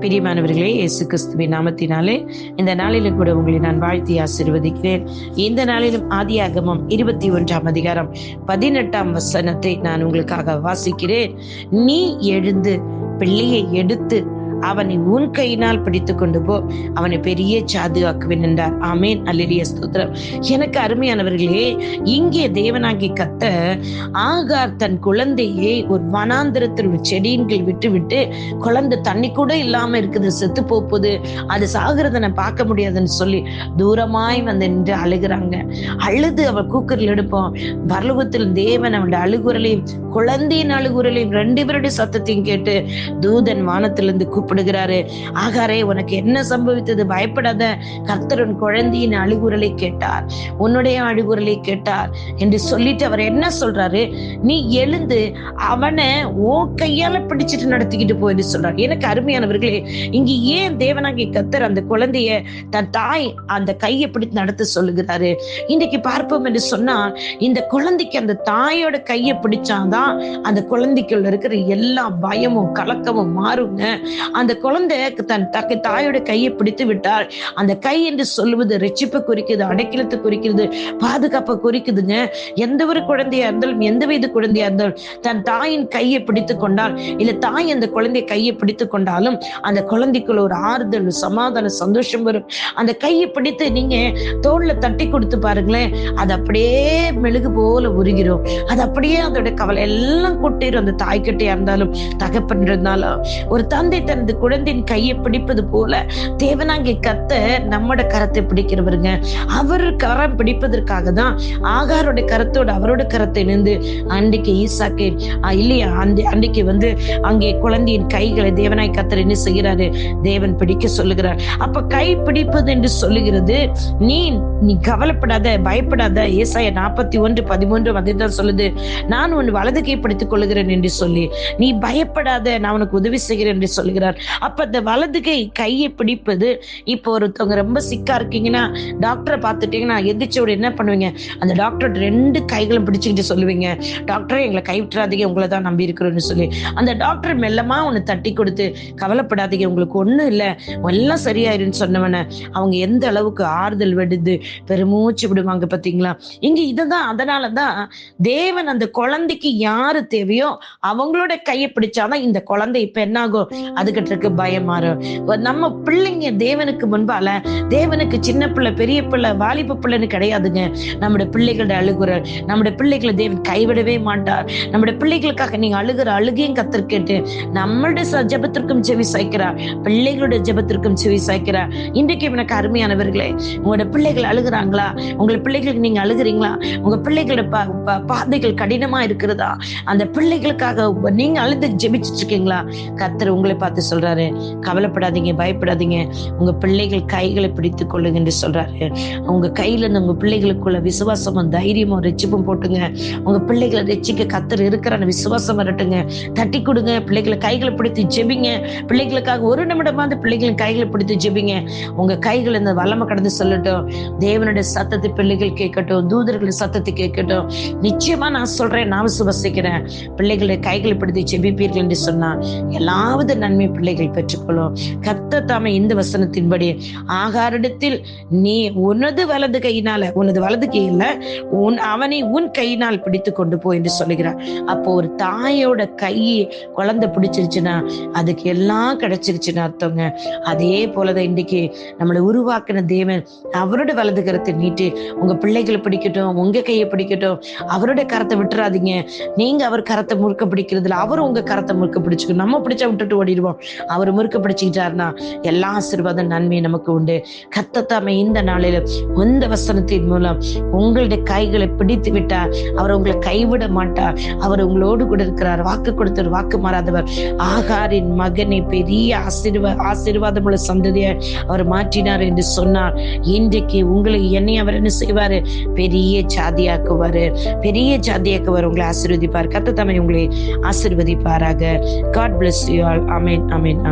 பிரியமானவர்களே இயேசு கிறிஸ்துவின் நாமத்தினாலே இந்த நாளிலும் கூட உங்களை நான் வாழ்த்தி ஆசீர்வதிக்கிறேன். இந்த நாளிலும் ஆதியாகமம் இருபத்தி ஒன்றாம் அதிகாரம் பதினெட்டாம் வசனத்தை நான் உங்களுக்காக வாசிக்கிறேன். நீ எழுந்து பிள்ளையை எடுத்து அவனை உன் கையினால் பிடித்து கொண்டு போ. அவனை பெரிய சாதுவாக்குவேன் என்றார். ஆமேன். அல்லிய ஸ்தோத்திரம். எனக்கு அருமையானவர்களே இங்கே தேவனாகி கத்த ஆகார் தன் குழந்தையை ஒரு வனாந்திரத்தில் ஒரு செடியின் கீழ் விட்டு விட்டு குழந்தை தண்ணி கூட இல்லாம இருக்குது செத்து போகுது அது சாகிறத நான் பார்க்க முடியாதுன்னு சொல்லி தூரமாய் வந்து நின்று அழுகிறாங்க. அழுது அவள் கூக்கரில் எடுப்போம். பரலோகத்தில் தேவன் அவனுடைய அழுகுரலையும் குழந்தையின் அழுகுரலையும் ரெண்டு பேருடைய சத்தத்தையும் கேட்டு தூதன் வானத்திலிருந்து கூப்பிடுகிறாரு ஆகாரே உனக்கு என்ன சம்பவித்தது? பயப்படாத. கர்த்தரன் குழந்தையின் அழுகுரலை கேட்டார். உன்னுடைய அழுகுரலை கேட்டார் என்று சொல்லிட்டு அவர் என்ன சொல்றாரு? நீ எழுந்து அவனை ஓ கையால பிடிச்சிட்டு நடத்திக்கிட்டு போயிட்டு சொல்றாரு. எனக்கு அருமையானவர்களே இங்க ஏன் தேவனாகி கத்தர் அந்த குழந்தைய தன் தாய் அந்த கையை பிடித்து நடத்த சொல்லுகிறாரு? இன்னைக்கு பார்ப்போம் என்று சொன்னா இந்த குழந்தைக்கு அந்த தாயோட கையை பிடிச்சாதான் அந்த குழந்தைக்குள்ள இருக்கிற எல்லா பயமும் கலக்கமும் மாறுங்க. அந்த குழந்தை தன் தக்க தாயோட கையை பிடித்து விட்டால் அந்த கை என்று சொல்லுவது ரட்சிப்பை குறிக்குது அடைக்கலத்தை குறிக்கிறது பாதுகாப்பை குறிக்குதுங்க. எந்த ஒரு குழந்தையா இருந்தாலும் எந்த வயது குழந்தையா இருந்தாலும் தன் தாயின் கையை பிடித்து கொண்டால் இல்ல தாய் அந்த குழந்தைய கையை பிடித்து கொண்டாலும் அந்த குழந்தைக்குள்ள ஒரு ஆறுதல் சமாதான சந்தோஷம் வரும். அந்த கையை பிடித்து நீங்க தோல்ல தட்டி கொடுத்து பாருங்களேன் அது அப்படியே மெழுகு போல உருகிறோம் அது அப்படியே அதோட கவலை எல்லாம் கூட்டிடும் அந்த தாய்கிட்டயா இருந்தாலும் தகப்பன் இருந்தாலும். ஒரு தந்தை தன் அந்த குழந்தையின் கையை பிடிப்பது போல தேவனாங்கி கத்த நம்மோட கரத்தை பிடிக்கிறவருங்க அவர் கரம் பிடிப்பதற்காக தான் ஆகாரோட கரத்தோட அவரோட கரத்தை இணைந்து அன்றைக்கு ஈசாக்கே இல்லையா? அந்த அன்றைக்கு வந்து அங்கே குழந்தையின் கைகளை தேவனாய் கத்தர் என்ன செய்கிறாரு? தேவன் பிடிக்க சொல்லுகிறார். அப்ப கை பிடிப்பது என்று சொல்லுகிறது. நீ நீ கவலைப்படாத பயப்படாத. ஏசாய நாற்பத்தி ஒன்று பதிமூன்று வந்துதான் சொல்லுது. நான் உன் வலது கை பிடித்துக் கொள்ளுகிறேன் என்று சொல்லி. நீ பயப்படாத நான் உனக்கு உதவி செய்கிறேன் என்று சொல்லுகிறார். அப்ப அந்த வலது கை கையை பிடிப்பது இப்போ ஒருத்தவங்க ரொம்ப சிக்கா இருக்கீங்கன்னா டாக்டரை பார்த்துட்டீங்கன்னா எந்திரிச்சோட என்ன பண்ணுவீங்க? அந்த டாக்டர் ரெண்டு கைகளும் பிடிச்சுக்கிட்டு சொல்லுவீங்க. டாக்டரே எங்களை கைவிட்டுறாதீங்க உங்களை தான் நம்பி இருக்கிறோம்னு சொல்லி. அந்த டாக்டர் மெல்லமா உன்னை தட்டி கொடுத்து கவலைப்படாதீங்க உங்களுக்கு ஒண்ணும் இல்லை. எல்லாம் சரியாயிருன்னு சொன்னவன அவங்க எந்த அளவுக்கு ஆறுதல் வெடுது பெருமூச்சு விடுவாங்க பாத்தீங்களா? இங்க இதுதான் அதனாலதான் தேவன் அந்த குழந்தைக்கு யாரு தேவையோ அவங்களோட கையை பிடிச்சாதான் இந்த குழந்தை இப்ப என்னாகும்? அதுகிட்ட கர்த்தருக்கு பயம் நம்ம பிள்ளைங்க தேவனுக்கு முன்பால தேவனுக்கு சின்ன பிள்ளை பெரிய பிள்ளை வாலிப பிள்ளைன்னு கிடையாதுங்க. நம்முடைய பிள்ளைகளோட அழுகுறல் நம்முடைய பிள்ளைகளை தேவன் கைவிடவே மாட்டார். நம்முடைய பிள்ளைகளுக்காக நீங்க அழுகிற அழுகையும் கத்தர் கேட்டு நம்மளுடைய ஜபத்திற்கும் செவி சாய்க்கிறார். பிள்ளைகளுடைய ஜபத்திற்கும் செவி சாய்க்கிறார். இன்றைக்கு எனக்கு அருமையானவர்களே உங்களோட பிள்ளைகள் அழுகிறாங்களா? உங்களை பிள்ளைகளுக்கு நீங்க அழுகிறீங்களா? உங்க பிள்ளைகளோட பாதைகள் கடினமா இருக்கிறதா? அந்த பிள்ளைகளுக்காக நீங்க அழுது ஜெபிச்சுட்டு இருக்கீங்களா? கத்தர் உங்களை பார்த்து சொல்றாரு. கவலைப்படாதீங்க பயப்படாதீங்க. உங்க பிள்ளைகள் கைகளை பிடித்து கொள்ளுங்க என்று சொல்றாரு. உங்க கையில இருந்து உங்க பிள்ளைகளுக்குள்ள விசுவாசமும் தைரியமும் ரெச்சிப்பும் போட்டுங்க. உங்க பிள்ளைகளை ரெச்சிக்க கத்தர் இருக்கிற அந்த விசுவாசம் வரட்டுங்க. தட்டி கொடுங்க. பிள்ளைகளை கைகளை பிடித்து ஜெபிங்க. பிள்ளைகளுக்காக ஒரு நிமிடமாவது பிள்ளைகளின் கைகளை பிடித்து ஜெபிங்க. உங்க கைகள் இந்த வல்லமை கடந்து சொல்லட்டும். தேவனுடைய சத்தத்தை பிள்ளைகள் கேட்கட்டும். தூதர்களுடைய சத்தத்தை கேட்கட்டும். நிச்சயமா நான் சொல்றேன். நான் விசுவசிக்கிறேன். பிள்ளைகளை கைகளை பிடித்து ஜெபிப்பீர்கள் என்று சொன்னா எல்லாவது நன்மை பிள்ளைகள் பெற்றுக்கொள்ளும். கத்த தாமே இந்த வசனத்தின்படி ஆகாரிடத்தில் நீ உனது வலது கையினால உனது வலது கையில உன் அவனை உன் கையினால் பிடித்து கொண்டு போ என்று சொல்லுகிறார். அப்போ ஒரு தாயோட கை குழந்தை பிடிச்சிருச்சுன்னா அதுக்கு எல்லாம் கிடைச்சிருச்சுன்னு அர்த்தங்க. அதே போலதான் இன்னைக்கு நம்மளை உருவாக்கின தேவன் அவரோட வலது கரத்தை நீட்டி உங்க பிள்ளைகளை பிடிக்கட்டும் உங்க கையை பிடிக்கட்டும் அவரோட கரத்தை விட்டுறாதீங்க. நீங்க அவர் கரத்தை முறுக்க பிடிக்கிறதுல அவர் உங்க கரத்தை முறுக்க பிடிச்சுக்கணும். நம்ம பிடிச்சா விட்டுட்டு ஓடிடுவோம். அவர் முறுக்க பிடிச்சிக்கிட்டாருன்னா எல்லா ஆசீர்வாதம் நன்மை நமக்கு உண்டு. கத்தத்தாம இந்த நாளில இந்த வசனத்தின் மூலம் உங்களுடைய கைகளை பிடித்து விட்டார். அவர் உங்களை கைவிட மாட்டார். அவர் உங்களோடு கூட இருக்கிறார். வாக்கு கொடுத்தவர் வாக்கு மாறாதவர். ஆகாரின் மகனை பெரிய ஆசீர்வா ஆசீர்வாதம் உள்ள சந்ததியை அவர் மாற்றினார் என்று சொன்னார். இன்றைக்கு உங்களை என்னை அவர் என்ன செய்வாரு? பெரிய ஜாதியாக்குவாரு. பெரிய ஜாதியாக்குவார். உங்களை ஆசீர்வதிப்பார். கத்த உங்களை ஆசீர்வதிப்பாராக. God bless you all amen amen